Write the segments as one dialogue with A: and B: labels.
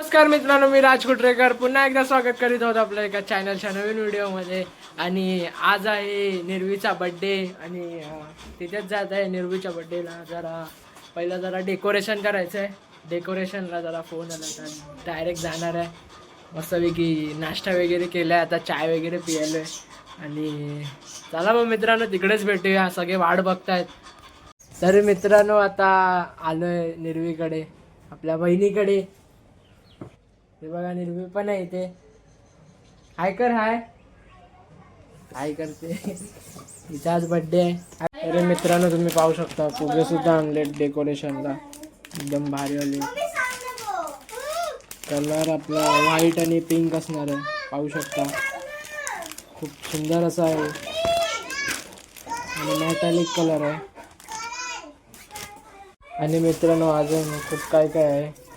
A: नमस्कार मित्रांनो मी राज कुटरेकर पुन्हा एकदा स्वागत करीत आहोत आपल्या एका चॅनलच्या नवीन व्हिडिओमध्ये. आणि आज आहे निर्वीचा बड्डे आणि तिथेच जात आहे निर्वीच्या बड्डेला जरा पहिला जरा डेकोरेशन करायचं आहे डेकोरेशनला जरा फोन आला तर डायरेक्ट जाणार आहे. मस्तपैकी नाश्ता वगैरे केला आहे आता चाय वगैरे पियालो आहे आणि चला मग मित्रांनो तिकडेच भेटूया सगळे वाट बघतायत. तर मित्रांनो आता आलोय निर्वीकडे आपल्या बहिणीकडे. ते बघा निर्वी पण आहे इथे. हाय कर हाय हाय करते. तिचा आज बर्थडे आहे. अरे मित्रांनो तुम्ही पाहू शकता फुगे सुद्धा आणले डेकोरेशनला एकदम भारी आले कलर आपला व्हाईट आणि पिंक असणार आहे. पाहू शकता. खूप सुंदर असा आहे. आणि मॅटॅलिक कलर आहे. आणि मित्रांनो अजून खूप काय काय आहे.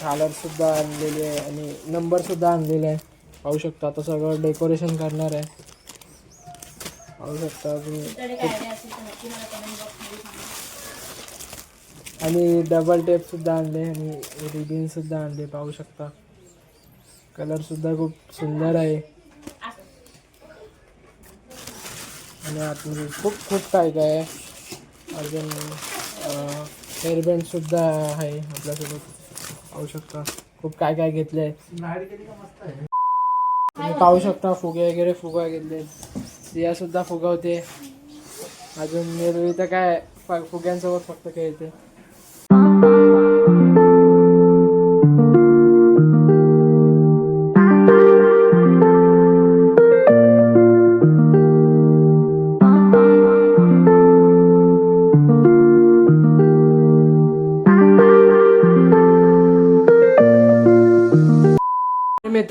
A: झालरसुद्धा श- आणलेली आहे आणि नंबरसुद्धा आणलेले आहे. पाहू शकता आता सगळं डेकोरेशन करणार आहे. पाहू शकता तुम्ही. आणि डबल टेपसुद्धा आणले आणि रिबिनसुद्धा आणले पाहू शकता. कलरसुद्धा खूप सुंदर आहे. आणि आतमध्ये खूप खूप काय काय आहे. अजून हेअरबँडसुद्धा आहे आपल्यासोबत. पाहू शकता. खूप काय काय घेतले तुम्ही पाहू शकता फुगे वगैरे फुगा घेतले. सियासुद्धा फुगवते. अजून निर्वी तर काय फ- फुग्यांसोबत फक्त खेळते.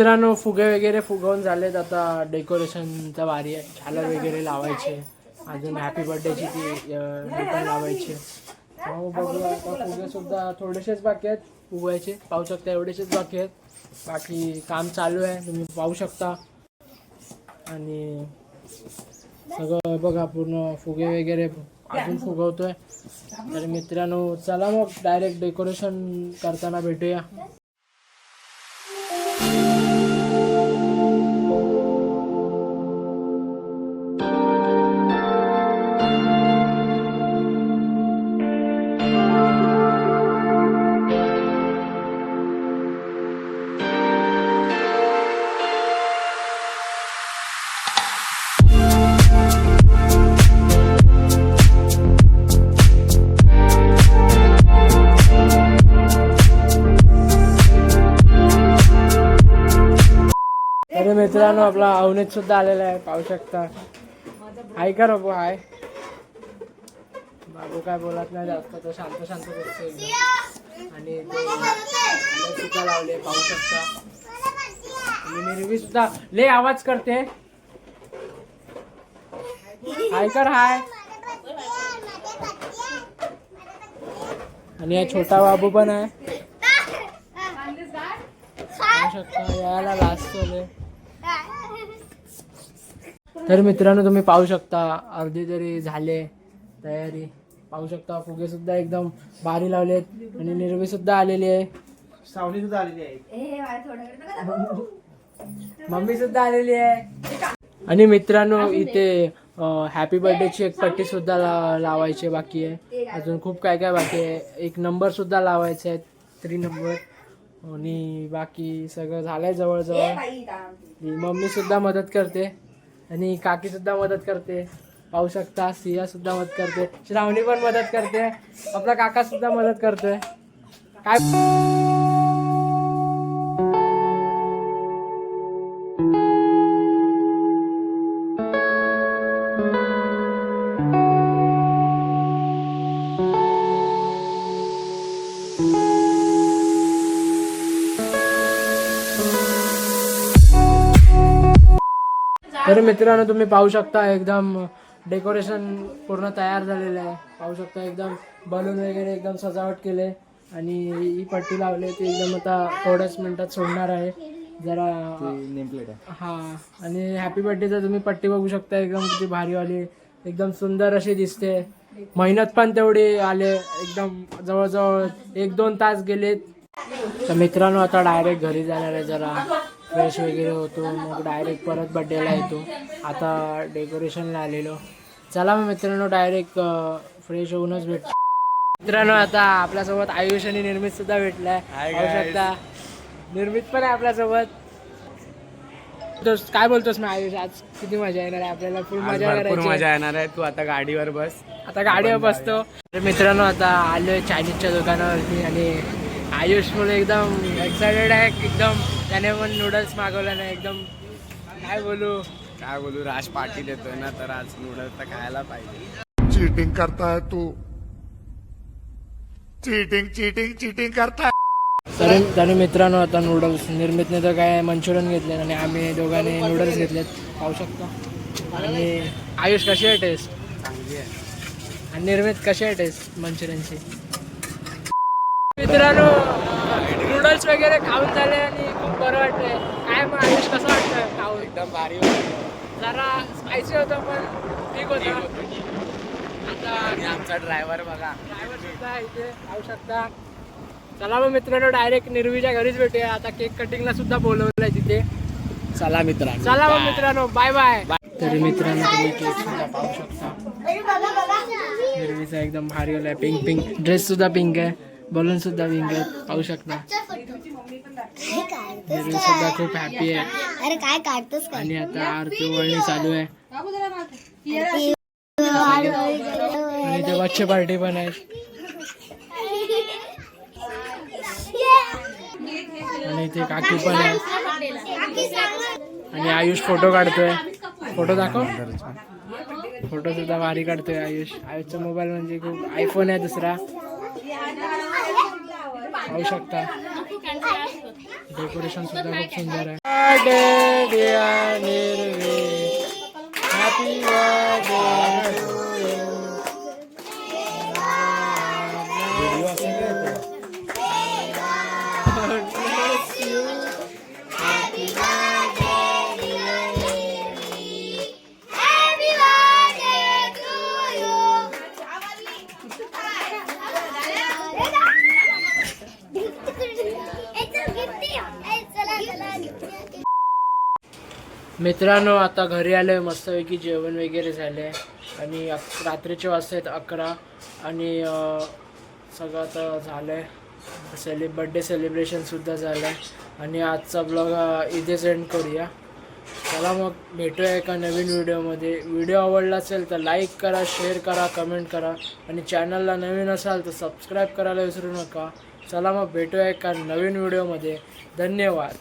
A: मित्रांनो फुगे वगैरे फुगवून झालेत. आता डेकोरेशनचा वारी आहे. झालर वगैरे लावायचे. अजून हॅपी बर्थडेची ती रिटर्न लावायची. हो बघूया. आता फुगे सुद्धा थोडेसेच बाकी आहेत. फुगवायचे. पाहू शकता एवढेसेच बाकी आहेत. बाकी काम चालू आहे. तुम्ही पाहू शकता. आणि सगळं बघा पूर्ण फुगे वगैरे अजून फुगवतोय. तर मित्रांनो चला मग डायरेक्ट डेकोरेशन करताना भेटूया. मित्रांनो आपला अवनीत सुद्धा आलेला आहे पाहू शकता. हाय का बाबू हाय? बाबू काय बोलत नाही जास्त तो शांत शांत बसतो आणि सुद्धा लावले पाहू शकता. आणि सुद्धा ले आवाज करते. हाय कर हाय. आणि हा छोटा बाबू पण आहे. पाहू शकता यायला लास्ट तर मित्रांनो तुम्ही पाहू शकता अर्धी तरी झाले तयारी पाहू शकता फुगे सुद्धा एकदम भारी लावलेत आणि निर्वी सुद्धा आलेली आहे.
B: सावली सुद्धा आलेली आहे.
A: मम्मी सुद्धा आलेली आहे. आणि मित्रांनो इथे हॅपी बर्थडेची एक पट्टी सुद्धा ला- लावायची बाकी आहे. अजून खूप काय काय बाकी आहे. एक नंबर सुद्धा लावायचे आहे थ्री नंबर आणि बाकी सगळं झालंय जवळजवळ. मम्मी सुद्धा मदत करते. आणि काकी सुद्धा मदत करते. पाहू शकता सिया सुद्धा मदत करते. श्रावणी पण मदत करते. आपला काका सुद्धा मदत करतोय. काय तर मित्रांनो तुम्ही पाहू शकता एकदम डेकोरेशन पूर्ण तयार झालेलं आहे. पाहू शकता एकदम बलून वगैरे एकदम सजावट केले आणि ही पट्टी लावली ती एकदम आता थोड्याच मिनिटात सोडणार आहे. जरा
B: नेमप्लेट आहे.
A: हा आणि हॅपी बर्थडेचं तुम्ही पट्टी बघू शकता. एकदम किती भारीवाली एकदम सुंदर अशी दिसते. मेहनत पण तेवढी आले एकदम जवळजवळ एक दोन तास गेलेत. तर मित्रांनो आता डायरेक्ट घरी जाणार आहे जरा. फ्रेश वगैरे होतो मग डायरेक्ट परत बड्डेला येतो. आता डेकोरेशनला आलेलो. चला मग मित्रांनो डायरेक्ट फ्रेश होऊनच भेट. मित्रांनो आता आपल्यासोबत आयुष आणि निर्मित सुद्धा भेटलाय. शकता. निर्मित पण आहे आपल्यासोबत. काय बोलतोस मी आयुष? आज किती मजा येणार आहे आपल्याला? फुल मजा
B: मजा. येणार आहे. तू आता गाडीवर बस.
A: आता गाडीवर बसतो. तर मित्रांनो आता आलोय चायनीजच्या दुकानावरती आणि आयुष मुळे एकदम एक्सायटेड आहे एकदम त्याने पण नूडल्स मागवला नाही एकदम काय बोलू?
B: काय बोलू राज पार्टी देतोय ना तर आज नूडल्स तर खायला पाहिजे.
C: चीटिंग करता है तू. चीटिंग चीटिंग चीटिंग करता
A: तरी तरी मित्रांनो आता नूडल्स निर्मितने तर काय मंचुरियन घेतले आणि आम्ही दोघांनी नूडल्स घेतलेत. पाहू शकता. आणि आयुष कशी आहे टेस्ट
B: चांगली आहे.
A: आणि निर्मित कशी आहे टेस्ट मंचुरियनची? मित्रांनो नूडल्स वगैरे खाऊन झाले आणि बरं वाटतंय. काय मग आयुष कसं वाटतं खाऊन
B: एकदम भारी.
A: जरा स्पायसी होतं पण ठीक होतं. आता
B: आणि आमचा ड्रायव्हर बघा.
A: ड्रायव्हर सुद्धा इथे पाहू शकता. चला मग मित्रांनो डायरेक्ट निर्वीच्या घरीच भेटूया. आता केक कटिंगला सुद्धा बोलवलंय तिथे.
B: चला मित्रांनो
A: चला मग मित्रांनो बाय बाय तरी मित्रांनो तुम्ही केक सुद्धा पाहू शकता. हिरवीचा एकदम भारी आहे. पिंक पिंक ड्रेस सुद्धा पिंक आहे. बलून सुद्धा आहे पाहू शकता. हिरवी सुद्धा खूप हॅपी आहे.
D: अरे काय काढतोस
A: आणि आता आरती वळणी चालू आहे. आणि ते बच्चे पार्टी पण आहे आणि इथे काकी पण आहे आणि आयुष फोटो काढतोय. फोटो दाखव. फोटो सुद्धा भारी काढतोय आयुष. आयुषचा मोबाईल म्हणजे खूप आयफोन आहे दुसरा. पाहू शकता डेकोरेशन सुद्धा खूप सुंदर आहे बर्थडे मित्रांनो आता घरी आलोय मस्तपैकी जेवण वगैरे झाले आणि रात्रीचे वाजता आहेत अकरा. आणि सगळं आता झालं आहे सेलि बड्डे सेलिब्रेशनसुद्धा झालं आहे आणि आजचा ब्लॉग इथेच एंड करूया. चला मग भेटूया एका नवीन व्हिडिओमध्ये व्हिडिओ आवडला असेल तर लाईक करा शेअर करा कमेंट करा. आणि चॅनलला नवीन असाल तर सबस्क्राईब करायला विसरू नका. चला मग भेटूया एका नवीन व्हिडिओमध्ये धन्यवाद.